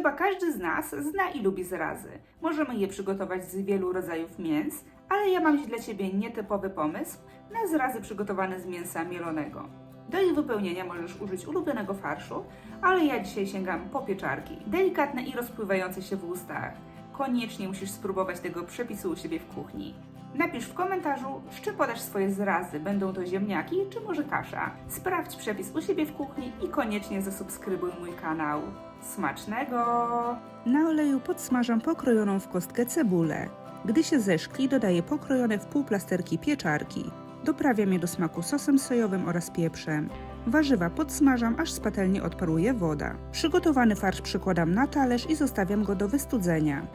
Chyba każdy z nas zna i lubi zrazy. Możemy je przygotować z wielu rodzajów mięs, ale ja mam dziś dla Ciebie nietypowy pomysł na zrazy przygotowane z mięsa mielonego. Do ich wypełnienia możesz użyć ulubionego farszu, ale ja dzisiaj sięgam po pieczarki, delikatne i rozpływające się w ustach. Koniecznie musisz spróbować tego przepisu u siebie w kuchni. Napisz w komentarzu, z czym podasz swoje zrazy. Będą to ziemniaki czy może kasza. Sprawdź przepis u siebie w kuchni i koniecznie zasubskrybuj mój kanał. Smacznego! Na oleju podsmażam pokrojoną w kostkę cebulę. Gdy się zeszkli, dodaję pokrojone w pół plasterki pieczarki. Doprawiam je do smaku sosem sojowym oraz pieprzem. Warzywa podsmażam, aż z patelni odparuje woda. Przygotowany farsz przykładam na talerz i zostawiam go do wystudzenia.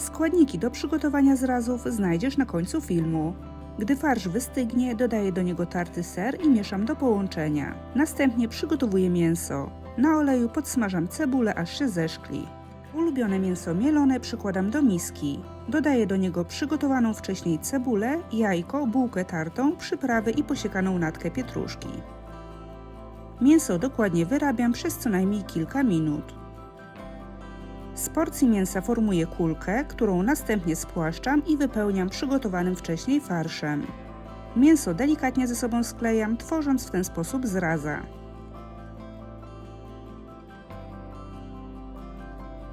Składniki do przygotowania zrazów znajdziesz na końcu filmu. Gdy farsz wystygnie, dodaję do niego tarty ser i mieszam do połączenia. Następnie przygotowuję mięso. Na oleju podsmażam cebulę, aż się zeszkli. Ulubione mięso mielone przykładam do miski. Dodaję do niego przygotowaną wcześniej cebulę, jajko, bułkę tartą, przyprawy i posiekaną natkę pietruszki. Mięso dokładnie wyrabiam przez co najmniej kilka minut. Z porcji mięsa formuję kulkę, którą następnie spłaszczam i wypełniam przygotowanym wcześniej farszem. Mięso delikatnie ze sobą sklejam, tworząc w ten sposób zraza.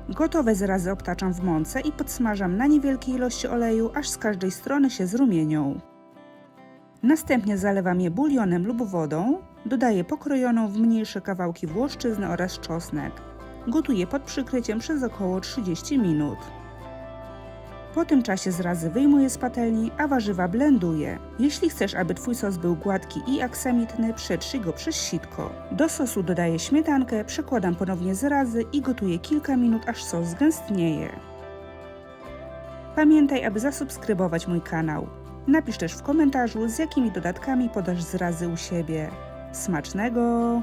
Gotowe zrazy obtaczam w mące i podsmażam na niewielkiej ilości oleju, aż z każdej strony się zrumienią. Następnie zalewam je bulionem lub wodą, dodaję pokrojoną w mniejsze kawałki włoszczyznę oraz czosnek. Gotuję pod przykryciem przez około 30 minut. Po tym czasie zrazy wyjmuję z patelni, a warzywa blenduję. Jeśli chcesz, aby Twój sos był gładki i aksamitny, przetrzyj go przez sitko. Do sosu dodaję śmietankę, przekładam ponownie zrazy i gotuję kilka minut, aż sos zgęstnieje. Pamiętaj, aby zasubskrybować mój kanał. Napisz też w komentarzu, z jakimi dodatkami podasz zrazy u siebie. Smacznego!